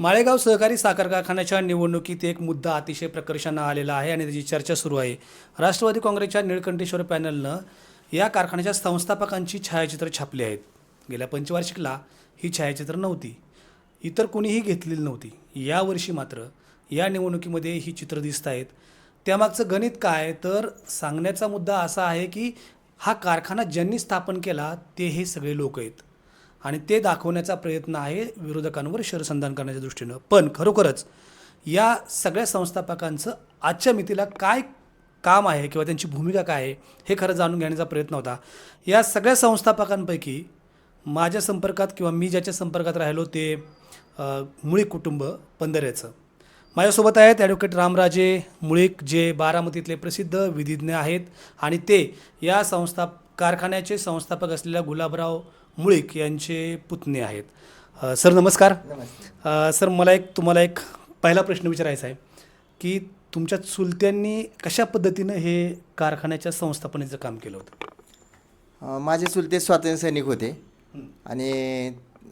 माळेगाव सहकारी साखर कारखान्याच्या निवडणुकीत एक मुद्दा अतिशय प्रकर्षानं आलेला आहे आणि त्याची चर्चा सुरू आहे. राष्ट्रवादी काँग्रेसच्या निळकंठेश्वर पॅनलनं या कारखान्याच्या संस्थापकांची छायाचित्र छापली आहेत. गेल्या पंचवार्षिकला ही छायाचित्र नव्हती. इतर कोणीही घेतलेली नव्हती. यावर्षी मात्र या निवडणुकीमध्ये ही चित्र दिसत आहेत. त्यामागचं गणित काय? तर सांगण्याचा मुद्दा असा आहे की हा कारखाना ज्यांनी स्थापन केला ते हे सगळे लोक आहेत. आणि ते दाखवण्याचा प्रयत्न आहे विरोधकांवर शरसंधान करण्याच्या दृष्टीनं. पण खरोखरच या सगळ्या संस्थापकांचं आजच्या मितीला काय काम आहे किंवा त्यांची भूमिका काय आहे हे खरं जाणून घेण्याचा प्रयत्न होता. या सगळ्या संस्थापकांपैकी माझ्या संपर्कात किंवा मी ज्याच्या संपर्कात राहिलो ते मुळीक कुटुंब पंधरेचं. माझ्यासोबत आहेत ॲडव्होकेट रामराजे मुळीक जे बारामतीतले प्रसिद्ध विधिज्ञ आहेत. आणि ते या संस्था कारखान्याचे संस्थापक असलेल्या गुलाबराव मुळीक यांचे पुतणे आहेत. सर नमस्कार. सर मला एक तुम्हाला एक पहिला प्रश्न विचारायचा आहे की तुमच्या चुलत्यांनी कशा पद्धतीनं हे कारखान्याच्या संस्थापनेचं काम केलं होतं? अ, माझे चुलते स्वातंत्र्य सैनिक होते. आणि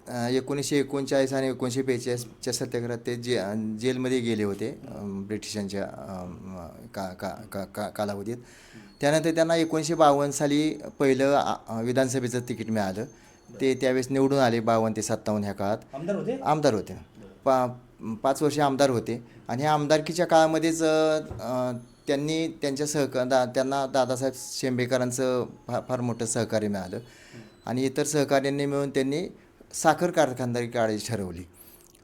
अ, एकोणीसशे एकोणचाळीस आणि एकोणीसशे बेचाळीसच्या सत्याग्रहात ते जे जेलमध्ये गेले होते अ, ब्रिटिशांच्या अ, म, का का का का कालावधीत. त्यानंतर त्यांना एकोणीसशे बावन्न साली पहिलं आ- विधानसभेचं तिकीट मिळालं. ते त्यावेळेस निवडून आले बावन्न ते सत्तावन्न ह्या काळात. आमदार होते? आमदार होते. पा पाच वर्षे आमदार होते. आणि ह्या आमदारकीच्या काळामध्येच त्यांनी त्यांच्या सहकार दा त्यांना दादासाहेब शेंबेकरांचं फार फार मोठं सहकार्य मिळालं. आणि इतर सहकार्यांनी मिळून त्यांनी साखर कारखानदारी काढायची ठरवली.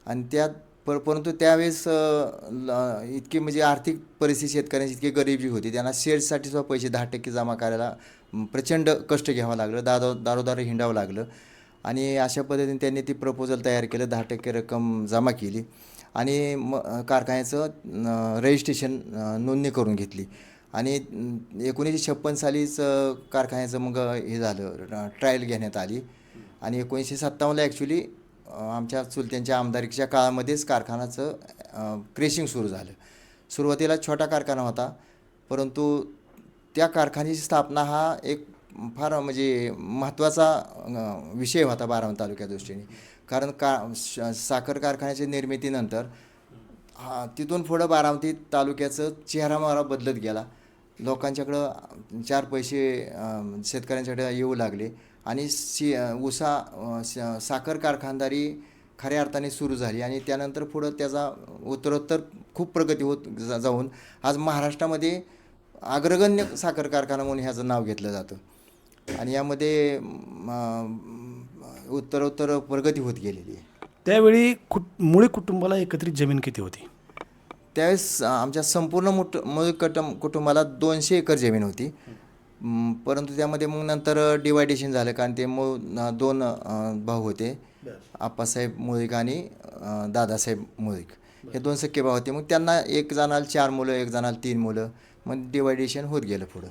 आणि त्यात पर परंतु त्यावेळेस ल- इतकी म्हणजे आर्थिक परिस्थिती शेतकऱ्यांची इतकी गरिबी होती त्यांना शेअर्ससाठी सुद्धा पैसे दहा टक्के जमा करायला प्रचंड कष्ट घ्यावं लागलं दादो दारोदार हिंडावं लागलं. आणि अशा पद्धतीने त्यांनी ती प्रपोजल तयार केलं दहा टक्के रक्कम जमा केली. आणि म कारखान्याचं रजिस्ट्रेशन नोंदणी करून घेतली. आणि एकोणीसशे छप्पन सालीच कारखान्याचं मग हे झालं ट्रायल घेण्यात आली. आणि एकोणीसशे सत्तावन्नला ॲक्च्युली आमच्या चुलत्यांच्या आमदारकीच्या काळामध्येच कारखानाचं क्रेशिंग सुरू झालं. सुरुवातीला छोटा कारखाना होता परंतु त्या कारखान्याची स्थापना हा एक फार म्हणजे महत्त्वाचा विषय होता बारामती तालुक्या दृष्टीने. कारण का श- साखर कारखान्याच्या निर्मितीनंतर हा तिथून पुढं बारामती तालुक्याचं चेहरामारा बदलत गेला. लोकांच्याकडं चार पैसे शेतकऱ्यांच्याकडे येऊ लागले. आणि सी उसा साखर कारखानदारी खऱ्या अर्थाने सुरू झाली आणि त्यानंतर पुढं त्याचा उत्तरोत्तर खूप प्रगती होत जा- जाऊन आज महाराष्ट्रामध्ये अग्रगण्य साखर कारखाना म्हणून ह्याचं नाव घेतलं जातं. आणि यामध्ये उत्तरोत्तर प्रगती होत गेलेली आहे. त्यावेळी कुट मुळी कुटुंबाला एकत्रित जमीन किती होती? त्यावेळेस आमच्या संपूर्ण मुट मूळ कटम कुटुंबाला दोनशे एकर जमीन होती. परंतु त्यामध्ये मग नंतर डिवायडेशन झालं. कारण ते मूळ दोन भाऊ होते. आप्पासाहेब मुळीक आणि दादासाहेब मुळीक. हे दोन सख्खे भाऊ होते. मग त्यांना एक जणाला चार मुलं एक जणाला तीन मुलं. मग डिवायडेशन होत गेलं पुढं.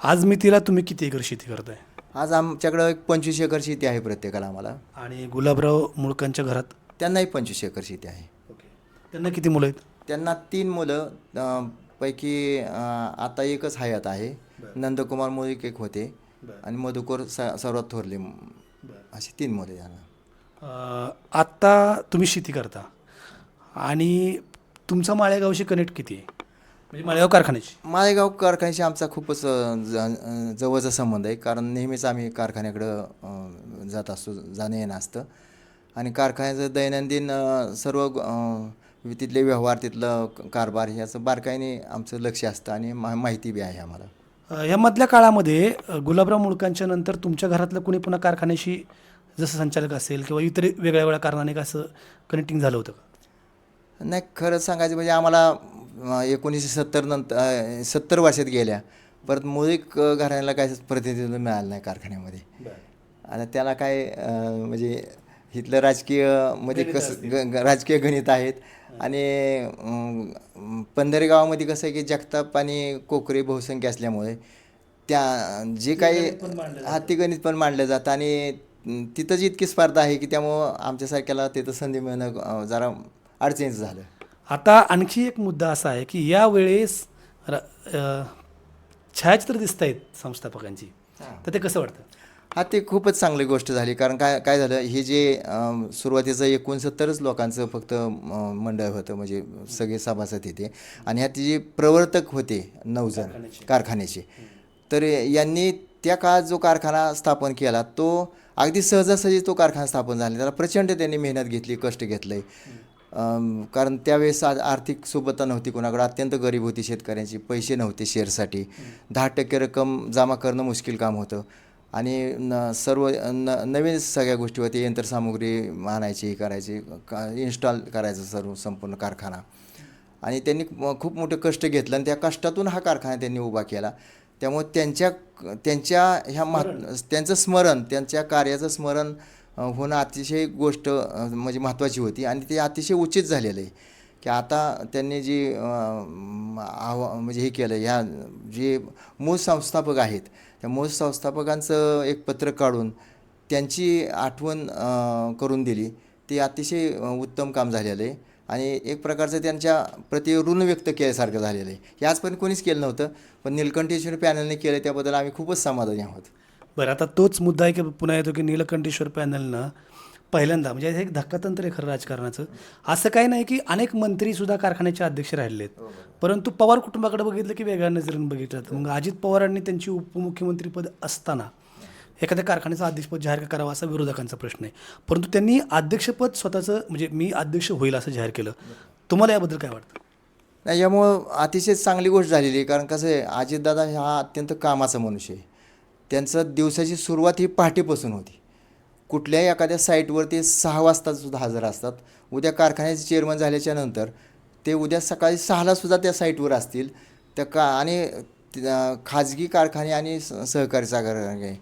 आज मी तिला तुम्ही किती एकर शेती करताय? आज आमच्याकडं एक पंचवीस एकर शेती आहे प्रत्येकाला आम्हाला. आणि गुलाबराव मुळकांच्या घरात? त्यांनाही पंचवीस एकर शेती आहे. त्यांना किती मुलं आहेत? त्यांना तीन मुलं पैकी आता एकच हयात आहे. नंदकुमार मुळीक एक होते आणि मधुकर स सर्वात थोरले अशी तीन मुले त्यांना अं, आत्ता तुम्ही शेती करता आणि तुमचा माळेगावशी कनेक्ट किती आहे? म्हणजे माळेगाव कारखान्याची. माळेगाव कारखान्याशी आमचा खूपच जवळचा संबंध आहे. कारण नेहमीच आम्ही कारखान्याकडं जात असतो जाणं येणं असतं. आणि कारखान्याचं दैनंदिन सर्व तिथले व्यवहार तिथलं कारभार ह्याचं बारकाईने आमचं लक्ष असतं आणि मा माहिती बी आहे आम्हाला. अं, या मधल्या काळामध्ये गुलाबराव मुळकांच्या नंतर तुमच्या घरातलं कोणी पुन्हा कारखान्याशी जसं संचालक असेल किंवा इतर वेगळ्या वेगळ्या कारणाने कसं कनेक्टिंग झालं होतं का? नाही खरंच सांगायचं म्हणजे आम्हाला एकोणीसशे सत्तर नंतर सत्तर वर्षात गेल्या. परत मुळीक घराण्याला काय प्रतिनिधित्व मिळालं नाही कारखान्यामध्ये. आता त्याला काय म्हणजे इथलं राजकीय म्हणजे कसं ग- राजकीय गणित आहेत. आणि अं, पंधरे गावामध्ये कसं आहे की जगताप आणि कोकरे बहुसंख्य असल्यामुळे त्या जे काही हा ते गणित पण मांडलं जातं. आणि अं, तिथंच इतकी स्पर्धा आहे की त्यामुळं आमच्यासारख्याला तिथं संधी मिळणं जरा अडचणीचं झालं. आता आणखी एक मुद्दा असा आहे की यावेळेस छायाचित्र दिसत आहेत संस्थापकांची तर ते कसं वाटतं? हा ते खूपच चांगली गोष्ट झाली. कारण काय काय झालं हे जे सुरुवातीचं एकोणसत्तरच लोकांचं फक्त मंडळ होतं म्हणजे सगळे सभासद तिथे आणि ह्यात जे प्रवर्तक होते नऊजण कारखान्याचे. तर यांनी त्या काळात जो कारखाना स्थापन केला तो अगदी सहजासहजी तो कारखाना स्थापन झाला. त्याला प्रचंड त्यांनी मेहनत घेतली कष्ट घेतलं. कारण त्यावेळेस आर्थिक सोबतता नव्हती कोणाकडे अत्यंत गरीब होती शेतकऱ्यांची पैसे नव्हते शेअरसाठी. दहा टक्के रक्कम जमा करणं मुश्किल काम होतं. आणि न सर्व न नवीन सगळ्या गोष्टी होती यंत्रसामुग्री आणायची हे करायची का इन्स्टॉल करायचं सर्व संपूर्ण कारखाना. आणि त्यांनी खूप मोठं कष्ट घेतलं आणि त्या कष्टातून हा कारखाना त्यांनी उभा केला. त्यामुळे त्यांच्या त्यांच्या ह्या मा त्यांचं स्मरण त्यांच्या कार्याचं स्मरण होणं अतिशय गोष्ट म्हणजे महत्त्वाची होती आणि ते अतिशय उचित झालेलं आहे. की आता त्यांनी जी आव म्हणजे हे केलं ह्या जे मूळ संस्थापक आहेत त्या मूळ संस्थापकांचं एक पत्र काढून त्यांची आठवण करून दिली. ते अतिशय उत्तम काम झालेलं आहे. आणि एक प्रकारचं त्यांच्या प्रति ऋण व्यक्त केल्यासारखं झालेलं आहे. हे आजपर्यंत कोणीच केलं नव्हतं पण नीलकंठेश्वर पॅनलने केलं त्याबद्दल आम्ही खूपच समाधानी आहोत. बरं आता तोच मुद्दा आहे की पुन्हा येतो की नीलकंठेश्वर पॅनलनं पहिल्यांदा म्हणजे हे एक धक्कातंत्र आहे खरं राजकारणाचं. असं काही नाही की अनेक मंत्रीसुद्धा कारखान्याचे अध्यक्ष राहिलेत परंतु पवार कुटुंबाकडे बघितलं की वेगळ्या नजरेनं बघितलं जातं. मग अजित पवारांनी त्यांची उपमुख्यमंत्रीपद असताना एखाद्या कारखान्याचं अध्यक्षपद जाहीर करावं असा विरोधकांचा प्रश्न आहे. परंतु त्यांनी अध्यक्षपद स्वतःचं म्हणजे मी अध्यक्ष होईल असं जाहीर केलं. तुम्हाला याबद्दल काय वाटतं? नाही यामुळं अतिशय चांगली गोष्ट झालेली आहे. कारण कसं आहे अजितदादा हा अत्यंत कामाचा मनुष्य आहे. त्यांचं दिवसाची सुरुवात ही पहाटेपासून होती. कुठल्याही एखाद्या साईटवर ते सहा वाजता सुद्धा हजर असतात. उद्या कारखान्याचे चेअरमन झाल्याच्यानंतर ते उद्या सकाळी सहालासुद्धा त्या साईटवर असतील. त्या का आणि खाजगी कारखाने आणि स- सहकारी कारखाने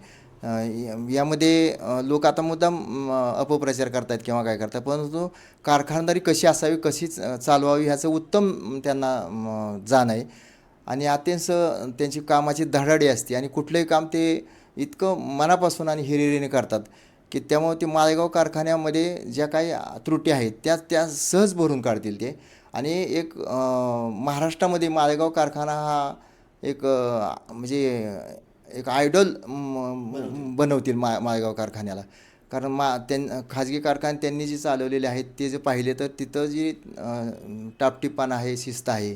यामध्ये लोक आता मुद्दाम अपप्रचार करतात किंवा काय करतात परंतु कारखानदारी कशी असावी कशी चालवावी ह्याचं उत्तम त्यांना जाण आहे. आणि अत्यंत त्यांची कामाची धडाडी असते आणि कुठलंही काम ते इतकं मनापासून आणि हिरिरीने करतात. की त्यामुळे ते माळेगाव कारखान्यामध्ये ज्या काही त्रुटी आहेत त्या त्या सहज भरून काढतील ते. आणि एक महाराष्ट्रामध्ये माळेगाव कारखाना हा एक म्हणजे एक आयडॉल बनवतील मा माळेगाव कारखान्याला. कारण मा त्यां खाजगी कारखाने त्यांनी जे चालवलेले आहेत ते जे पाहिले तर तिथं जी टापटिपान टापटीपणा आहे शिस्त आहे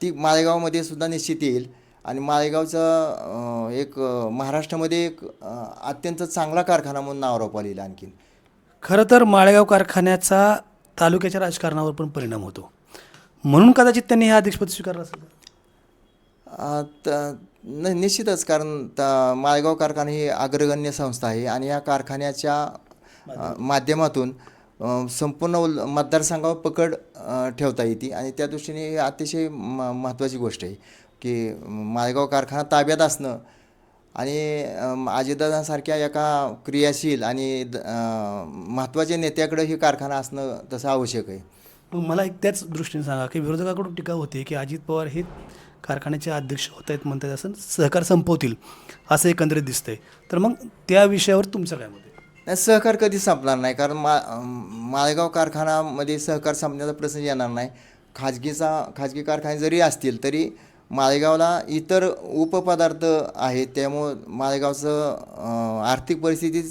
ती माळेगावमध्ये सुद्धा निश्चित येईल. आणि माळेगावचं एक महाराष्ट्रामध्ये एक अत्यंत चांगला कारखाना म्हणून नाव रोपाला येईल आणखीन. खरं तर माळेगाव कारखान्याचा तालुक्याच्या राजकारणावर पण परिणाम होतो. म्हणून कदाचित त्यांनी हे अध्यक्षपद स्वीकारलं असेल? अ, त- न निश्चितच. कारण माळेगाव कारखाना ही अग्रगण्य संस्था आहे आणि या कारखान्याच्या माध्यमातून संपूर्ण उल- मतदारसंघावर पकड ठेवता येते आणि त्या दृष्टीने ही अतिशय म महत्त्वाची गोष्ट आहे. की माळेगाव कारखाना ताब्यात असणं आणि अजितदादांसारख्या एका क्रियाशील आणि महत्त्वाच्या नेत्याकडे ही कारखाना असणं तसं आवश्यक आहे. मग मला एक त्याच दृष्टीने सांगा की विरोधकाकडून टीका होते की अजित पवार हे कारखान्याचे अध्यक्ष होत आहेत म्हणतात असं सहकार संपवतील असं एकंदरीत दिसतंय. तर मग त्या विषयावर तुमचं काय मत नाही सहकार कधी संपणार नाही कारण मा माळेगाव कारखानामध्ये सहकार संपण्याचा प्रश्न येणार नाही. खाजगीचा खाजगी कारखाने जरी असतील तरी माळेगावला इतर उपपदार्थ आहेत त्यामुळं माळेगावचं आर्थिक परिस्थिती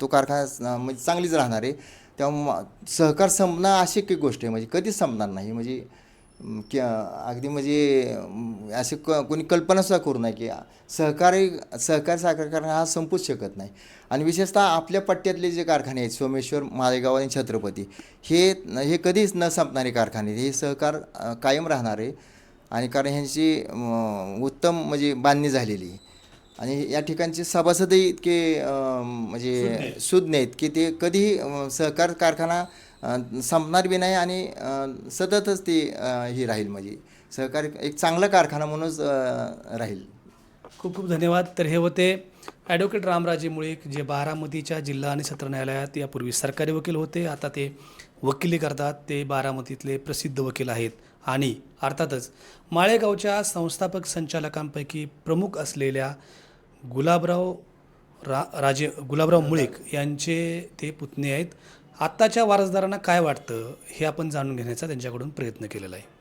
तो कारखाना म्हणजे चांगलीच राहणार आहे. त्यामुळे सहकार संपणं अशी काही गोष्ट आहे. म्हणजे कधीच संपणार नाही. म्हणजे की अगदी म्हणजे असे क कोणी कल्पनासुद्धा करू नये की सहकारी सहकारी साखर कारखाना हा संपूच शकत नाही. आणि विशेषतः आपल्या पट्ट्यातले जे कारखाने आहेत सोमेश्वर माळेगाव आणि छत्रपती हे हे कधीच न संपणारे कारखाने हे सहकार कायम राहणार आहे. आणि कारण ह्यांची उत्तम म्हणजे बांधणी झालेली. आणि या ठिकाणचे सभासदही इतके म्हणजे सुज्ञ आहेत. की ते कधीही सहकार कारखाना संपणार बी नाही आणि सततच ते ही राहील म्हणजे. सहकारी एक चांगला कारखाना म्हणूनच राहील. खूप खूप धन्यवाद. तर हे होते ॲडव्होकेट रामराजे मुळीक जे बारामतीच्या जिल्हा आणि सत्र न्यायालयात यापूर्वी सरकारी वकील होते. आता ते वकिली करतात ते बारामतीतले प्रसिद्ध वकील आहेत. आणि अर्थातच माळेगावच्या संस्थापक संचालकांपैकी प्रमुख असलेल्या गुलाबराव रा राजे गुलाबराव मुळीक यांचे ते पुतणे आहेत. आत्ताच्या वारसदारांना काय वाटतं हे आपण जाणून घेण्याचा त्यांच्याकडून प्रयत्न केलेला आहे.